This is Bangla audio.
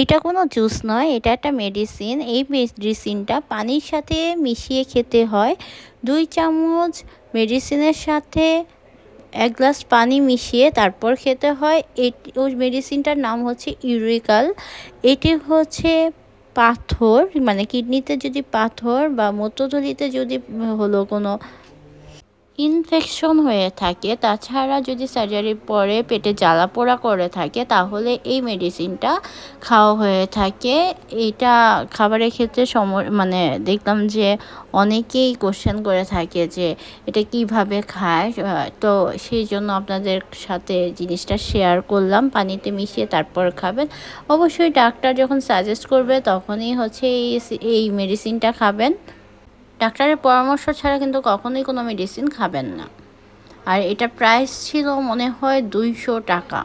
এটা কোনো জুস নয়, এটা একটা মেডিসিন এই মেডিসিনটা পানির সাথে মিশিয়ে খেতে হয়। দুই চামচ মেডিসিনের সাথে এক গ্লাস পানি মিশিয়ে তারপর খেতে হয়। এটি, ওই মেডিসিনটার নাম হচ্ছে ইউরিকাল এটি হচ্ছে পাথর মানে কিডনিতে যদি পাথর বা মূত্রথলিতে যদি হলো কোনো ইনফেকশন হয়ে থাকে। তাছাড়া যদি সার্জারির পরে পেটে জ্বালা পোড়া করে থাকে, তাহলে এই মেডিসিনটা খাওয়া হয়ে থাকে। এটা খাবারের ক্ষেত্রে সম মানে দেখলাম যে অনেকেই কোশ্চেন করে থাকে যে এটা কীভাবে খায়। তো সেই জন্য আপনাদের সাথে জিনিসটা শেয়ার করলাম। পানিতে মিশিয়ে তারপর খাবেন। অবশ্যই ডাক্তার যখন সাজেস্ট করবে, তখনই হচ্ছে এই এই মেডিসিনটা খাবেন। ডাক্তারের পরামর্শ ছাড়া কিন্তু কখনোই কোনো মেডিসিন খাবেন না। আর এটা প্রাইস ছিল মনে হয় দুইশো টাকা।